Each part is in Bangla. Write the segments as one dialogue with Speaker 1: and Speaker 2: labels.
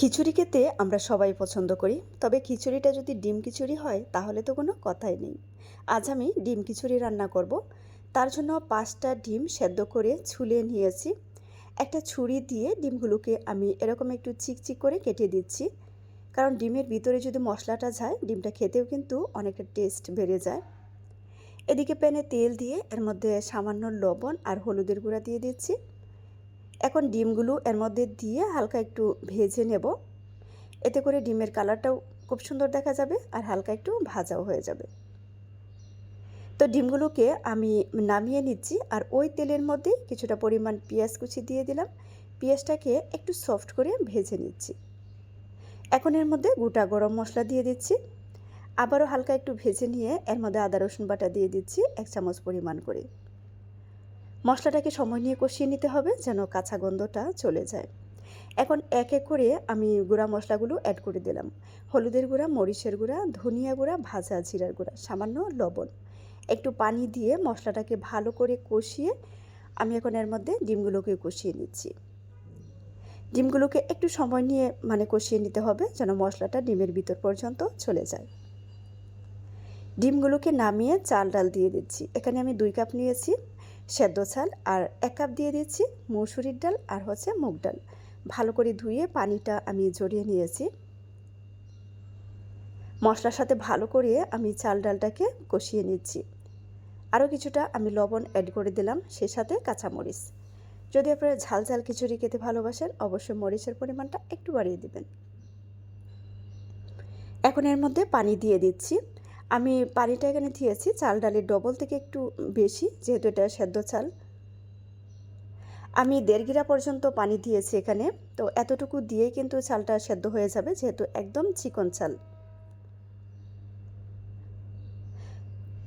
Speaker 1: খিচুড়ি খেতে আমরা সবাই পছন্দ করি, তবে খিচুড়িটা যদি ডিম খিচুড়ি হয়, তাহলে তো কোনো কথাই নেই। আজ আমি ডিম খিচুড়ি রান্না করব। তার জন্য পাঁচটা ডিম সেদ্ধ করে ছুলে নিয়েছি। একটা ছুরি দিয়ে ডিমগুলোকে আমি এরকম একটু চিকচিক করে কেটে দিচ্ছি। কারণ ডিমের ভিতরে যদি মশলাটা যায়, ডিমটা খেতেও কিন্তু অনেকটা টেস্ট বেড়ে যায়। এদিকে প্যানে তেল দিয়ে এর মধ্যে সামান্য লবণ আর হলুদের গুঁড়া দিয়ে দিচ্ছি। এখন ডিমগুলো এর মধ্যে দিয়ে হালকা একটু ভেজে নেব। এতে করে ডিমের কালারটাও খুব সুন্দর দেখা যাবে আর হালকা একটু ভাজাও হয়ে যাবে। তো ডিমগুলোকে আমি নামিয়ে নিচ্ছি আর ওই তেলের মধ্যেই কিছুটা পরিমাণ পেঁয়াজ কুচি দিয়ে দিলাম। পেঁয়াজটাকে একটু সফট করে ভেজে নিচ্ছি। এখন এর মধ্যে গোটা গরম মশলা দিয়ে দিচ্ছি। আবারও হালকা একটু ভেজে নিয়ে এর মধ্যে আদা রসুন বাটা দিয়ে দিচ্ছি এক চামচ পরিমাণ করে। মশলাটাকে সময় নিয়ে কষিয়ে নিতে হবে যেন কাঁচা গন্ধটা চলে যায়। এখন এক এক করে আমি গুঁড়া মশলাগুলো অ্যাড করে দিলাম। হলুদের গুঁড়া, মরিচের গুঁড়া, ধনিয়া গুঁড়া, ভাজা জিরার গুঁড়া, সামান্য লবণ। একটু পানি দিয়ে মশলাটাকে ভালো করে কষিয়ে আমি এখন এর মধ্যে ডিমগুলোকে কষিয়ে নিচ্ছি। ডিমগুলোকে একটু সময় নিয়ে মানে কষিয়ে নিতে হবে যেন মশলাটা ডিমের ভিতর পর্যন্ত চলে যায়। ডিমগুলোকে নামিয়ে চাল ডাল দিয়ে দিচ্ছি। এখানে আমি দুই কাপ নিয়েছি। সেদ্ধ চাল আর এক কাপ দিয়ে দিচ্ছি মসুরির ডাল আর হচ্ছে মুগ ডাল। ভালো করে ধুয়ে পানিটা আমি জড়িয়ে নিয়েছি। মশলার সাথে ভালো করে আমি চাল ডালটাকে কষিয়ে নিচ্ছি। আরও কিছুটা আমি লবণ অ্যাড করে দিলাম, সে সাথে কাঁচামরিচ। যদি আপনারা ঝাল ঝাল খিচুড়ি খেতে ভালোবাসেন, অবশ্যই মরিচের পরিমাণটা একটু বাড়িয়ে দিবেন। এখন এর মধ্যে পানি দিয়ে দিচ্ছি। আমি পানিটা এখানে দিয়েছি, চাল, ডালের ডবল থেকে একটু বেশি, যেহেতু এটা সেদ্ধ চাল। আমি দেড় গিরা পর্যন্ত পানি দিয়েছি এখানে, তো এতটুকু দিয়েই কিন্তু চালটা সেদ্ধ হয়ে যাবে, যেহেতু একদম চিকন চাল।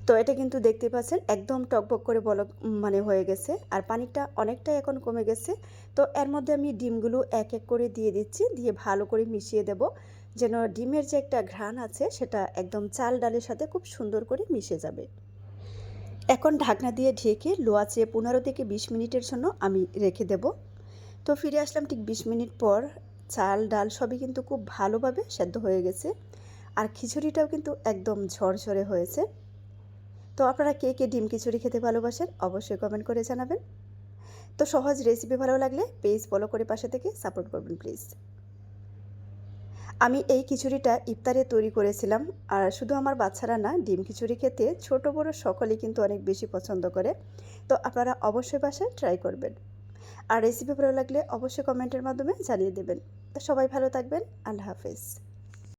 Speaker 1: তো এটা কিন্তু দেখতে পাচ্ছেন, একদম টকবক করে বল মানে হয়ে গেছে, আর পানিটা অনেকটাই এখন কমে গেছে। তো এর মধ্যে আমি ডিমগুলো এক এক করে দিয়ে দিচ্ছি, দিয়ে ভালো করে মিশিয়ে দেব। যেন ডিমের যে একটা ঘ্রাণ আছে, সেটা একদম চাল ডালের সাথে খুব সুন্দর করে মিশে যাবে। এখন ঢাকনা দিয়ে ঢেকে লোয়াচে পনেরো থেকে বিশ মিনিটের জন্য আমি রেখে দেব। তো ফিরে আসলাম ঠিক বিশ মিনিট পর। চাল, ডাল সবই কিন্তু খুব ভালোভাবে সেদ্ধ হয়ে গেছে। আর খিচুড়িটাও কিন্তু একদম ঝরঝরে হয়েছে। তো আপনারা কে কে ডিম খিচুড়ি খেতে ভালোবাসেন, অবশ্যই কমেন্ট করে জানাবেন। তো সহজ রেসিপি ভালো লাগলে পেজ ফলো করে পাশে থেকে সাপোর্ট করবেন প্লিজ আমি এই খিচুড়িটা ইফতারে তৈরি করেছিলাম, আর শুধু আমার বাচ্চারা না, ডিম খিচুড়ি খেতে ছোট বড় সকলেই কিন্তু অনেক বেশি পছন্দ করে। তো আপনারা অবশ্যই বাসায় ট্রাই করবেন। আর রেসিপি ভালো লাগলে অবশ্যই কমেন্টের মাধ্যমে জানিয়ে দেবেন। তো সবাই ভালো থাকবেন, আল্লাহ হাফেজ।